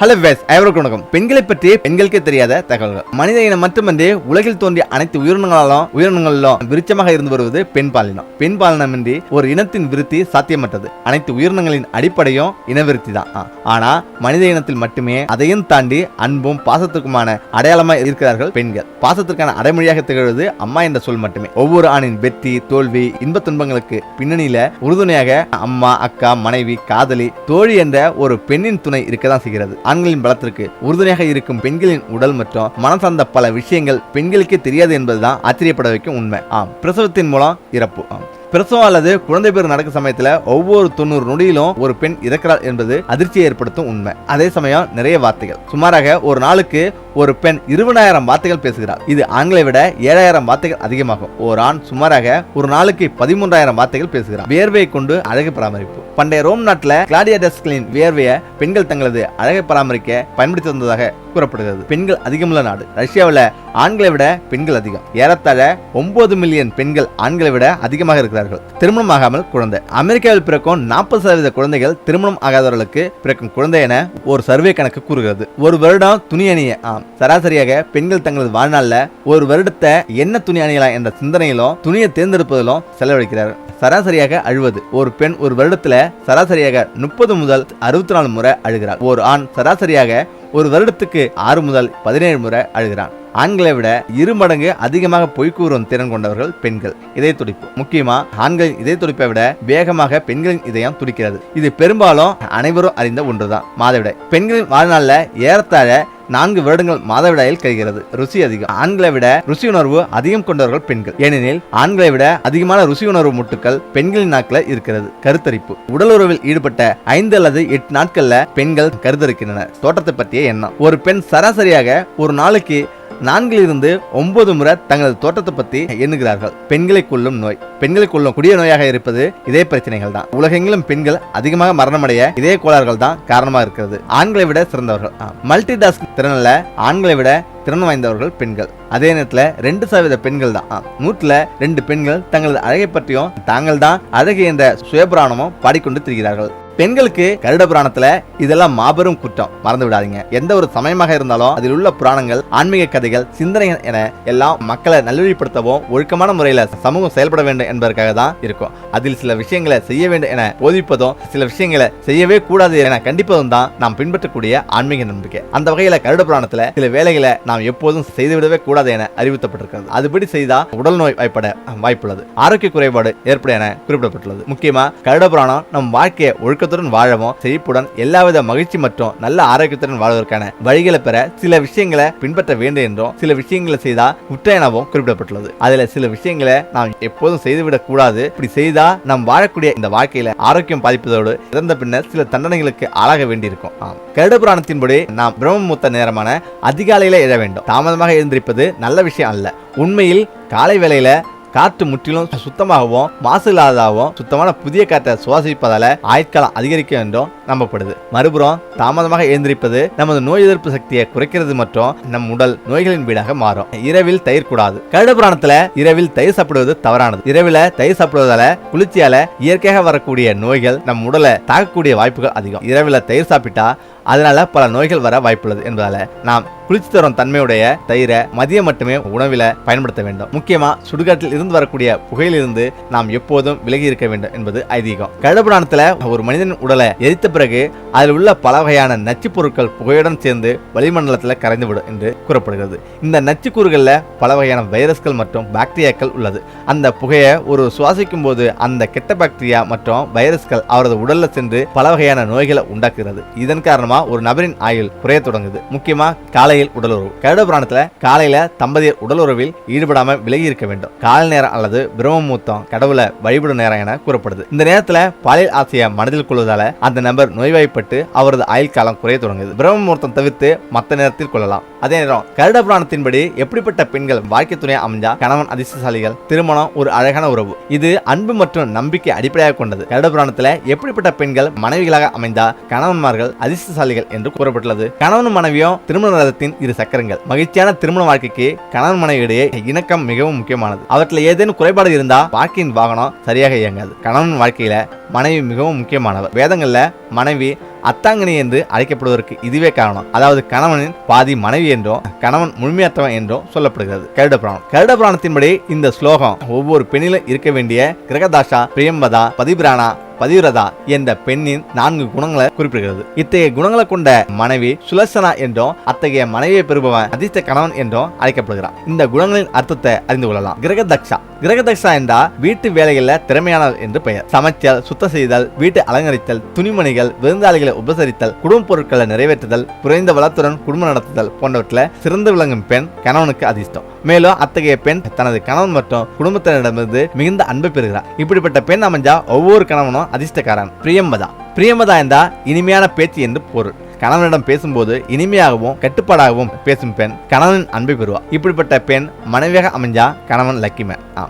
Hello ways ஐவருக்கு வணக்கம். பெண்களை பற்றி பெண்களுக்கே தெரியாத தகவல்கள். மனித இனம் மட்டுமன்றி உலகில் தோன்றிய அனைத்து உயிரினங்களாலும் உயிரினங்களிலும் விருச்சமாக இருந்து வருவது பெண் பாலினம். பெண் பாலினமின்றி ஒரு இனத்தின் விருத்தி சாத்தியமற்றது. அனைத்து உயிரினங்களின் அடிப்படையும் இனவிருத்தி தான் ஆனா மனித இனத்தில் மட்டுமே அதையும் தாண்டி அன்பும் பாசத்துக்குமான அடையாளமா இருக்கிறார்கள் பெண்கள். பாசத்திற்கான அடைமொழியாக திகழ்வது அம்மா என்ற சொல் மட்டுமே. ஒவ்வொரு ஆணின் வெற்றி தோல்வி இன்ப துன்பங்களுக்கு பின்னணியில உறுதுணையாக அம்மா அக்கா மனைவி காதலி தோழி என்ற ஒரு பெண்ணின் துணை இருக்கதான் செய்கிறது. ஆண்களின் பலத்திற்கு உறுதுணையாக இருக்கும் பெண்களின் உடல் மற்றும் மனம் சார்ந்த பல விஷயங்கள் பெண்களுக்கே தெரியாது என்பதுதான் ஆச்சரியப்பட வைக்கும் உண்மை. ஆம் பிரசவத்தின் மூலம் இறப்பு. ஆம் பிரசவம் அல்லது குழந்தை பேர் நடக்கும் சமயத்துல ஒவ்வொரு தொண்ணூறு நொடியிலும் ஒரு பெண் இறக்கிறார் என்பது அதிர்ச்சியை ஏற்படுத்தும் உண்மை. அதே சமயம் நிறைய வார்த்தைகள். சுமாராக ஒரு நாளுக்கு ஒரு பெண் இருபதாயிரம் வார்த்தைகள் பேசுகிறார் இது ஆண்களை விட ஏழாயிரம் வார்த்தைகள் அதிகமாகும். ஒரு ஆண் சுமாராக ஒரு நாளுக்கு பதிமூன்றாயிரம் வார்த்தைகள் பேசுகிறார் வியர்வையை கொண்டு அழகு பராமரிப்பு. பண்டைய ரோம் நாட்டில் கிளாடியடஸ்களின் வியர்வையை பெண்கள் தங்களது அழகை பராமரிக்க பயன்படுத்தி வந்ததாக கூறப்படுகிறது. பெண்கள் அதிகமுள்ள நாடு. ரஷ்யாவில் ஆண்களை விட பெண்கள் அதிகம். ஏறத்தாழ ஒன்பது மில்லியன் பெண்கள் ஆண்களை விட அதிகமாக இருக்கிறார்கள். திருமணம் ஆகாமல் குழந்தை. அமெரிக்காவில் பிறக்கும் நாற்பது சதவீத குழந்தைகள் திருமணம் ஆகாதவர்களுக்கு பிறக்கும் குழந்தை என ஒரு சர்வே கணக்கு கூறுகிறது. ஒரு வருடம் துணி அணிய ஆம் சராசரியாக பெண்கள் தங்களது வாழ்நாள்ல ஒரு வருடத்தை என்ன துணி அணியலாம் என்ற சிந்தனையிலும் துணியை தேர்ந்தெடுப்பதிலும் செலவழிக்கிறார். சராசரியாக அழுவது. ஒரு பெண் ஒரு வருடத்துல சராசரியாக முப்பது முதல் அறுபத்தி நாலு முறை அழுகிறார் ஒரு ஆண் சராசரியாக ஒரு வருடத்துக்கு ஆறு முதல் பதினேழு முறை அழுகிறான். ஆண்களை விட இரு மடங்கு அதிகமாக பொய் கூறும் திறன் கொண்டவர்கள் பெண்கள். இதய துடிப்பு. முக்கியமா ஆண்களின் இதய துடிப்பை விட வேகமாக பெண்களின் இதயம் துடிக்கிறது. இது பெரும்பாலும் அனைவரும் அறிந்த ஒன்றுதான். மாதவிட பெண்களின் வாழ்நாளில் ஏறத்தாழ நான்கு வருடங்கள் மாதவிடாயில் கழிகிறது. ருசி அதிகம். ஆண்களை விட ருசி உணர்வு அதிகம் கொண்டவர்கள் பெண்கள். ஏனெனில் ஆண்களை விட அதிகமான ருசி உணர்வு முட்டுக்கள் பெண்களின் நாக்கில் இருக்கிறது. கருத்தரிப்பு. உடல் உறவில் ஈடுபட்ட ஐந்து அல்லது எட்டு நாட்கள்ல பெண்கள் கருத்தரிக்கின்றனர். தோட்டத்தை பற்றிய எண்ணம். ஒரு பெண் சராசரியாக ஒரு நாளைக்கு நான்கிலிருந்து ஒன்பது முறை தங்களது தோட்டத்தை பத்தி எண்ணுகிறார்கள். பெண்களை கொள்ளும் நோய். பெண்களை கொள்ளும் கொடிய நோயாக இருப்பது இதே பிரச்சனைகள் தான் உலகெங்கிலும் பெண்கள் அதிகமாக மரணமடைய இதே கோளாறுகள் தான் காரணமாக இருக்கிறது. ஆண்களை விட சிறந்தவர்கள். மல்டி டாஸ்க் திறனில் ஆண்களை விட திறன் வாய்ந்தவர்கள் பெண்கள். அதே நேரத்தில் ரெண்டு சதவீத பெண்கள் தான் நூற்றில் ரெண்டு பெண்கள் தங்களது அழகை பற்றியும் தாங்கள் தான் அழகு என்ற சுயபுராணமும் பாடிக்கொண்டு திரிகிறார்கள். பெண்களுக்கு கருட புராணத்துல இதெல்லாம் மாபெரும் குற்றம். மறந்து விடாதீங்க. எந்த ஒரு சமயமாக இருந்தாலும் அதில் உள்ள புராணங்கள் ஆன்மீக கதைகள் சிந்தனைகள் என எல்லாம் மக்களை நல்வழிப்படுத்தவும் ஒழுக்கமான முறையில சமூகம் செயல்பட வேண்டும் என்பதற்காக தான் இருக்கும். அதில் சில விஷயங்களை செய்ய வேண்டும் என போதிப்பதும் சில விஷயங்களை செய்யவே கூடாது என கண்டிப்பதும் தான் நாம் பின்பற்றக்கூடிய ஆன்மீக நம்பிக்கை. அந்த வகையில கருட புராணத்துல சில வேலைகளை நாம் எப்போதும் செய்துவிடவே கூடாது என அறிவுறுத்தப்பட்டிருக்கிறது. அதுபடி செய்தா உடல் நோய் வாய்ப்பட வாய்ப்புள்ளது. ஆரோக்கிய குறைபாடு ஏற்படும் என குறிப்பிடப்பட்டுள்ளது. முக்கியமா கருட புராணம் நம் வாழ்க்கையை ஒழுக்க ஒழுக்கத்துடன் வாழவும் செழிப்புடன் எல்லாவித மகிழ்ச்சி மற்றும் நல்ல ஆரோக்கியத்துடன் வாழ்வதற்கான வழிகளை பெற சில விஷயங்களை பின்பற்ற வேண்டும் என்றும் சில விஷயங்களை செய்தா குற்ற எனவும் குறிப்பிடப்பட்டுள்ளது. அதுல சில விஷயங்களை நாம் எப்போதும் செய்துவிடக் கூடாது. இப்படி செய்தா நாம் வாழக்கூடிய இந்த வாழ்க்கையில ஆரோக்கியம் பாதிப்பதோடு இறந்த பின்னர் சில தண்டனைகளுக்கு ஆளாக வேண்டியிருக்கும். ஆம். கருட புராணத்தின்படி நாம் பிரம்மமுத்த நேரமான அதிகாலையில எழ வேண்டும். தாமதமாக எழுந்திருப்பது நல்ல விஷயம் அல்ல. உண்மையில் காலை வேளையில காற்று முற்றிலும் சுத்தமாகவும் மாசு இல்லாததாகவும் சுத்தமான புதிய காற்றை சுவாசிப்பதால ஆயுட்காலம் அதிகரிக்கும் என்றும் நம்பப்படுது. மறுபுறம் தாமதமாக எழுந்திருப்பது நமது நோய் எதிர்ப்பு சக்தியை குறைக்கிறது மற்றும் நம் உடல் நோய்களின் வீடாக மாறும். இரவில் தயிர் கூடாது. கருட புராணத்துல இரவில் தயிர் சாப்பிடுவது தவறானது. இரவில் தயிர் சாப்பிடுவதால குளிர்ச்சியால இயற்கையாக வரக்கூடிய நோய்கள் நம் உடலை தாக்கக்கூடிய வாய்ப்புகள் அதிகம். இரவில் தயிர் சாப்பிட்டா அதனால பல நோய்கள் வர வாய்ப்புள்ளது என்பதால நாம் குளிர்ச்சி தரும் தன்மையுடைய தயிரை மதியம் மட்டுமே உணவில் பயன்படுத்த வேண்டும். முக்கியமா சுடுகாட்டில் இருந்து வரக்கூடிய புகையிலிருந்து நாம் எப்போதும் விலகி இருக்க வேண்டும் என்பது ஐதீகம். கழுபுராணத்துல ஒரு மனிதன் உடலை எரித்த பிறகு அதில் உள்ள பல வகையான நச்சுப் பொருட்கள் புகையுடன் சேர்ந்து வளிமண்டலத்தில் கரைந்துவிடும் என்று கூறப்படுகிறது. இந்த நச்சு கூறுகளில் பல வகையான வைரஸ்கள் மற்றும் பாக்டீரியாக்கள் உள்ளது. அந்த புகையை ஒரு சுவாசிக்கும் போது அந்த கெட்ட பாக்டீரியா மற்றும் வைரஸ்கள் அவரது உடல்ல சென்று பல வகையான நோய்களை உண்டாக்குகிறது. இதன் காரணமா ஒரு நபரின் ஆயுள் குறைய தொடங்குது. முக்கியமா காலை காலையில் உடலுறவு. கருட புராணத்துல காலையில தம்பதியர் உடலுறவில் ஈடுபடாம விலகி இருக்க வேண்டும். காலை நேரம் அல்லது பிரம்மமூர்த்தம் கடவுளை வழிபடும் நேரம் என கூறப்படுது. இந்த நேரத்துல பாலியல் ஆசையை மனதில் கொள்வதால அந்த நபர் நோய்வாய்ப்பட்டு அவரது ஆயுள் காலம் குறைய தொடங்குது. பிரம்மமூர்த்தம் தவிர்த்து மற்ற நேரத்தில் கொள்ளலாம். அதே நேரம் கருட புராணத்தின்படி எப்படிப்பட்ட பெண்கள் வாழ்க்கை துணை அமைஞ்சா கணவன் அதிர்ஷ்டசாலிகள் திருமணம் ஒரு அழகான உறவு. இது அன்பு மற்றும் நம்பிக்கை அடிப்படையாக கொண்டது. கருட புராணத்துல எப்படிப்பட்ட பெண்கள் மனைவிகளாக அமைந்தா கணவன்மார்கள் அதிர்ஷ்டசாலிகள் என்று கூறப்பட்டுள்ளது. கணவன் மனைவியும் திருமண ரதத்தின் இரு சக்கரங்கள். மகிழ்ச்சியான திருமண வாழ்க்கைக்கு கணவன் மனைவியிடையே இணக்கம் மிகவும் முக்கியமானது. அவற்றில் ஏதேனும் குறைபாடு இருந்தா வாழ்க்கையின் வாகனம் சரியாக இயங்காது. கணவன் வாழ்க்கையில மனைவி மிகவும் முக்கியமானவர். வேதங்கள்ல மனைவி அத்தாங்கனி என்று அழைக்கப்படுவதற்கு இதுவே காரணம். அதாவது கணவனின் பாதி மனைவி என்றும் கணவன் முழுமையற்றவன் என்றும் சொல்லப்படுகிறது. கருட புராணம். கருட புராணத்தின்படி இந்த ஸ்லோகம் ஒவ்வொரு பெண்ணிலும் இருக்க வேண்டிய கிரகதாஷா பிரியம்பதா பதிபிராணா பதிவிரதா என்ற பெண்ணின் நான்கு குணங்களை குறிப்பிடுகிறது. இத்தகைய குணங்களை கொண்ட மனைவி சுலசனா என்றும் அத்தகைய மனைவியை பெறுபவன் அதிர்ஷ்ட கணவன் என்றும் அழைக்கப்படுகிறான் இந்த குணங்களின் அர்த்தத்தை அறிந்து கொள்ளலாம். கிரகதக்ஷா. கிரகதக்ஷா என்றால் வீட்டு வேலைகளில் திறமையானவர் என்று பெயர். சமைச்சல் சுத்தம் செய்தல் வீட்டை அலங்கரித்தல் துணிமணிகள் விருந்தாளிகளை உபசரித்தல் குடும்ப பொருட்களை நிறைவேற்றுதல் குறைந்த வளத்துடன் குடும்பம் நடத்துதல் போன்றவற்றில் சிறந்து விளங்கும் பெண் கணவனுக்கு அதிர்ஷ்டம். மேலும் அத்தகைய பெண் தனது கணவன் மற்றும் குடும்பத்தினரிடமிருந்து மிகுந்த அன்பை பெறுகிறார். இப்படிப்பட்ட பெண் அமைஞ்சா ஒவ்வொரு கணவனும் அதிர்ஷ்டக்காரன் பிரியம்பதா. பிரியம்பதா என்றா இனிமையான பேச்சு என்று பொருள். கணவனிடம் பேசும்போது இனிமையாகவும் கட்டுப்பாடாகவும் பேசும் பெண் கணவனின் அன்பை பெறுவார் இப்படிப்பட்ட பெண் மனைவியாக அமைஞ்சா கணவன் லக்கி மேன் ஆ,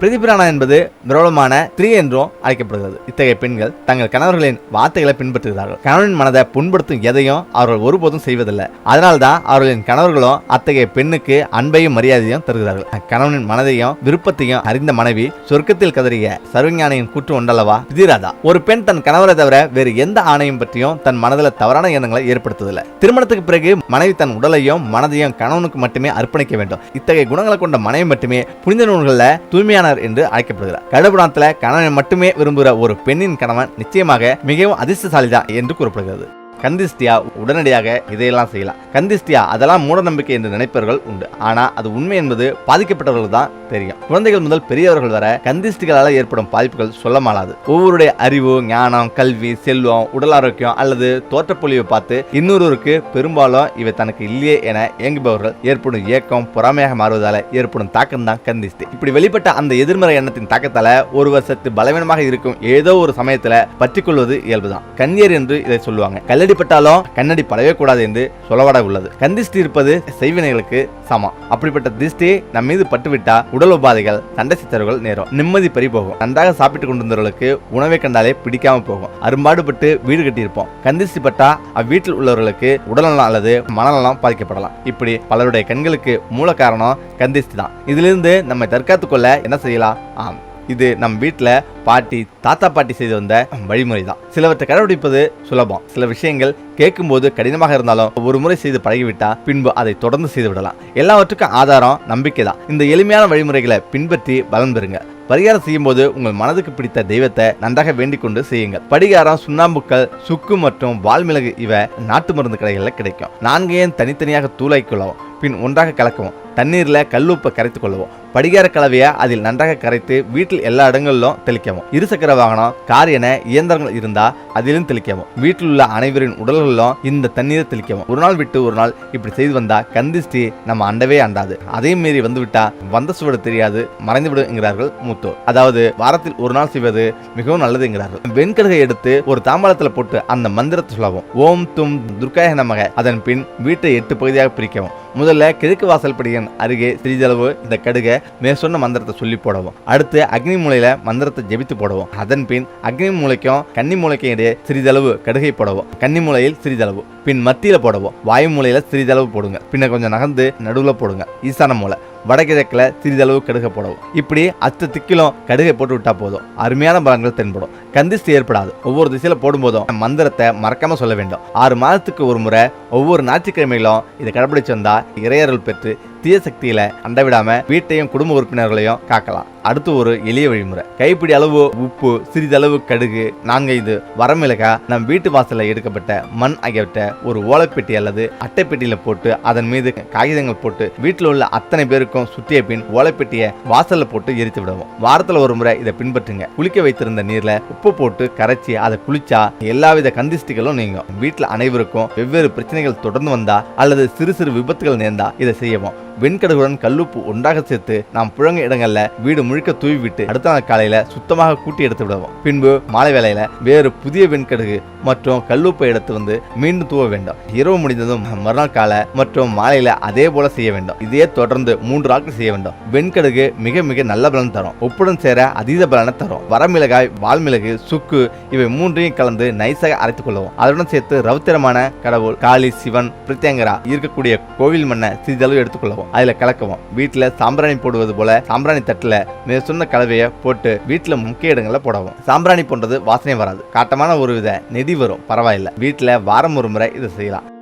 பிரதிபிரானா என்பது பிரபலமான ஸ்திரீ என்றும் அழைக்கப்படுகிறது. இத்தகைய பெண்கள் தங்கள் கணவர்களின் வார்த்தைகளை பின்பற்றுகிறார்கள். கணவனின் மனதை புண்படுத்தும் எதையும் அவர்கள் ஒருபோதும் செய்வதில்லை. அதனால்தான் அவர்களின் கணவர்களும் அத்தகைய பெண்ணுக்கு அன்பையும் மரியாதையும் தருகிறார்கள். கணவனின் மனதையும் விருப்பத்தையும் அறிந்த மனைவி சொர்க்கத்தில் கதறிய சர்வஞானியின் கூற்று ஒன்றல்லவா? பிதிராதா ஒரு பெண் தன் கணவரை தவிர வேறு எந்த ஆணையும் பற்றியும் தன் மனதில் தவறான எண்ணங்களை ஏற்படுத்துதில்லை திருமணத்துக்கு பிறகு மனைவி தன் உடலையும் மனதையும் கணவனுக்கு மட்டுமே அர்ப்பணிக்க வேண்டும். இத்தகைய குணங்களை கொண்ட மனைவி மட்டுமே புனித நூல்களில் தூய்மையானவர் என்று அழைக்கப்படுகிறார். கடவுடாத்தில் கணவனை மட்டுமே விரும்புகிற ஒரு பெண்ணின் கணவன் நிச்சயமாக மிகவும் அதிர்ஷ்டசாலிதான் என்று கூறப்படுகிறது. கந்திஸ்டியா உடனடியாக இதையெல்லாம் செய்யலாம். கந்திஸ்டியா அதெல்லாம் மூட நம்பிக்கை என்று நினைப்பவர்கள் உண்டு. ஆனா அது உண்மை என்பது பாதிக்கப்பட்டவர்கள் தான் தெரியும். குழந்தைகள் முதல் பெரியவர்கள் வர கந்திஸ்டிகளால் ஏற்படும் பாதிப்புகள் சொல்ல மாலாது ஒவ்வொருடைய அறிவு ஞானம் கல்வி செல்வம் உடல் ஆரோக்கியம் அல்லது தோற்றப்பொழிவை பார்த்து இன்னொருவருக்கு பெரும்பாலும் இவை தனக்கு இல்லையே என இயங்குபவர்கள் ஏற்படும் ஏக்கம் பொறாமையாக மாறுவதால ஏற்படும் தாக்கம் தான் கந்திஸ்டி இப்படி வெளிப்பட்ட அந்த எதிர்மறை எண்ணத்தின் தாக்கத்தால ஒருவர் சற்று பலவீனமாக இருக்கும் ஏதோ ஒரு சமயத்துல பற்றிக் கொள்வது இயல்புதான். கண்ணியர் என்று இதை சொல்லுவாங்க. கல்லடி பட்டாலும் கண்ணடி படவே கூடாது என்று சொல்லவட உள்ளது. கந்திஷ்டி இருப்பது செய்வினைகளுக்கு சமம். அப்படிப்பட்ட திருஷ்டி நம் மீது பட்டுவிட்டா உடல் உபாதைகள் சண்டை சித்தர்கள் நேரும். நிம்மதி பறி போகும் நன்றாக சாப்பிட்டு கொண்டிருந்தவர்களுக்கு உணவை கண்டாலே பிடிக்காம போகும். அரும்பாடுபட்டு வீடு கட்டியிருப்போம். கந்திஷ்டி பட்டா அவ்வீட்டில் உள்ளவர்களுக்கு உடல்நலம் அல்லது மனநலம் பாதிக்கப்படலாம். இப்படி பலருடைய கண்களுக்கு மூல காரணம் கந்திஷ்டி தான். இதிலிருந்து நம்மை தற்காத்துக் கொள்ள என்ன செய்யலாம்? ஆம். இது நம் வீட்டில் பாட்டி தாத்தா பாட்டி செய்து வந்த வழிமுறை தான் சிலவற்றை கடைபிடிப்பது சுலபம். சில விஷயங்கள் கேட்கும்போது கடினமாக இருந்தாலும் ஒரு முறை செய்து பழகிவிட்டால் பின்பு அதை தொடர்ந்து செய்து விடலாம். எல்லாவற்றுக்கும் ஆதாரம் நம்பிக்கை தான் இந்த எளிமையான வழிமுறைகளை பின்பற்றி பலன் பெறுங்க. பரிகாரம் செய்யும்போது உங்கள் மனதுக்கு பிடித்த தெய்வத்தை நன்றாக வேண்டிக் கொண்டு செய்யுங்கள். படிகாரம் சுண்ணாம்புக்கள் சுக்கு மற்றும் வால்மிளகு இவை நாட்டு மருந்து கடைகளில் கிடைக்கும். நான்கையும் தனித்தனியாக தூளைக்குள்ளவும் பின் ஒன்றாக கலக்கவும். தண்ணீரில் கல்லுப்பை கரைத்து கொள்ளவும் படிகார கலவையை அதில் நன்றாக கரைத்து வீட்டில் எல்லா இடங்களிலும் தெளிக்கவும். இருசக்கர வாகனம் கார் என இயந்திரங்கள் இருந்தால் அதிலும் தெளிக்கவும். வீட்டில் உள்ள அனைவரின் உடல்களிலும் இந்த தண்ணீரை தெளிக்கவும். ஒரு நாள் விட்டு ஒரு நாள் இப்படி செய்து வந்தால் கந்திஷ்டி நம்ம அண்டவே அண்டாது. அதையும் மீறி வந்துவிட்டா வந்த சுவடு தெரியாது மறைந்துவிடும் என்கிறார்கள் மூத்தோர். அதாவது வாரத்தில் ஒரு நாள் செய்வது மிகவும் நல்லது என்கிறார்கள். வெண்கடுகை எடுத்து ஒரு தாம்பாளத்தில் போட்டு அந்த மந்திரத்தை சொல்லவும். ஓம் தும் துர்காய நமக. அதன் பின் வீட்டை எட்டு பகுதியாக பிரிக்கவும். முதல் முதல்ல கிழக்கு வாசல் படியின் அருகே சிறிதளவு இந்த கடுகை மேற்சொன்ன மந்திரத்தை சொல்லி போடவும். அடுத்து அக்னி மூலையில மந்திரத்தை ஜெபித்து போடவும். அதன் பின் அக்னி மூலைக்கும் கன்னி மூலைக்கும் இடையே சிறிதளவு கடுகை போடவும். கன்னி மூலையில் சிறிதளவு. பின் மத்தியில் போடவும் வாயு மூலையில் சிறிதளவு போடுங்க. பின்ன கொஞ்சம் நகர்ந்து நடுவில் போடுங்க. ஈசான மூலை. வடகிழக்கில் சிறிதளவு கடுகை போடவும் இப்படி அத்து திக்கிலும் கடுகை போட்டு விட்டா போதும். அருமையான பலன்கள் தென்படும். கந்திஷ்டி ஏற்படாது. ஒவ்வொரு திசையில போடும்போதும் மந்திரத்தை மறக்காம சொல்ல வேண்டும். ஆறு மாதத்துக்கு ஒரு முறை ஒவ்வொரு ஞாயிற்றுக்கிழமையிலும் இதை கடைபிடிச்சு வந்தா இறையருள் பெற்று தீய சக்தியில அண்டவிடாம வீட்டையும் குடும்ப உறுப்பினர்களையும் காக்கலாம். அடுத்து ஒரு எளிய வழிமுறை. கைப்பிடி அளவு உப்பு சிறிதளவு கடுகு நான்கைந்து வரமிளகா நம் வீட்டு வாசல்ல எடுக்கப்பட்ட மண் ஆகியவற்றை ஒரு ஓலைப்பெட்டி அல்லது அட்டைப்பெட்டியில போட்டு அதன் மீது காகிதங்கள் போட்டு வீட்டில் உள்ள அத்தனை பேருக்கும் சுற்றிய பின் ஓலைப்பெட்டியை வாசல்ல போட்டு எரித்து விடுவோம். வாரத்துல ஒரு முறை இதை பின்பற்றுங்க. குளிக்க வைத்திருந்த நீர்ல உப்பு போட்டு கரைச்சி அதை குளிச்சா எல்லாவித கந்திஷ்டிகளும் நீங்கும். வீட்டில் அனைவருக்கும் வெவ்வேறு பிரச்சனைகள் தொடர்ந்து வந்தா அல்லது சிறு சிறு விபத்துகள் நேர்ந்தா இதை செய்யவும். வெண்கடுகுடன் கல்லுப்பு ஒன்றாக சேர்த்து நாம் புழங்க இடங்கள்ல வீடு முழுக்க தூவி விட்டு அடுத்த நாள் காலையில சுத்தமாக கூட்டி எடுத்து விடுவோம். பின்பு மாலை வேலையில வேறு புதிய வெண்கடுகு மற்றும் கல்லுப்பை எடுத்து வந்து மீண்டும் தூவ வேண்டும். இரவு முடிந்ததும் மறுநாள் காலை மற்றும் மாலையில அதே போல செய்ய வேண்டும். இதே தொடர்ந்து மூன்று நாட்கள் செய்ய வேண்டும். வெண்கடுகு மிக மிக நல்ல பலன் தரும். உப்புடன் சேர அதீத பலனை தரும். வரமிளகாய் வால்மிளகு சுக்கு இவை மூன்றையும் கலந்து நைஸாக அரைத்துக் கொள்ளவும். அதனுடன் சேர்த்து ரவுத்திரமான கடவுள் காளி சிவன் பிரத்யங்கரா இருக்கக்கூடிய கோவில் மண்ணை சிறிதளவு எடுத்துக்கொள்ளவும் அதில் கலக்கவும். வீட்டில் சாம்பிராணி போடுவது போல சாம்பிராணி தட்டில் நீ சொன்ன கலவையை போட்டு வீட்டில் முக்கிய இடங்களில் போடவும். சாம்பிராணி போன்றது வாசனை வராது. காட்டமான ஒரு வித நிதி வரும். பரவாயில்ல. வீட்டில் வாரம் ஒரு முறை இதை செய்யலாம்.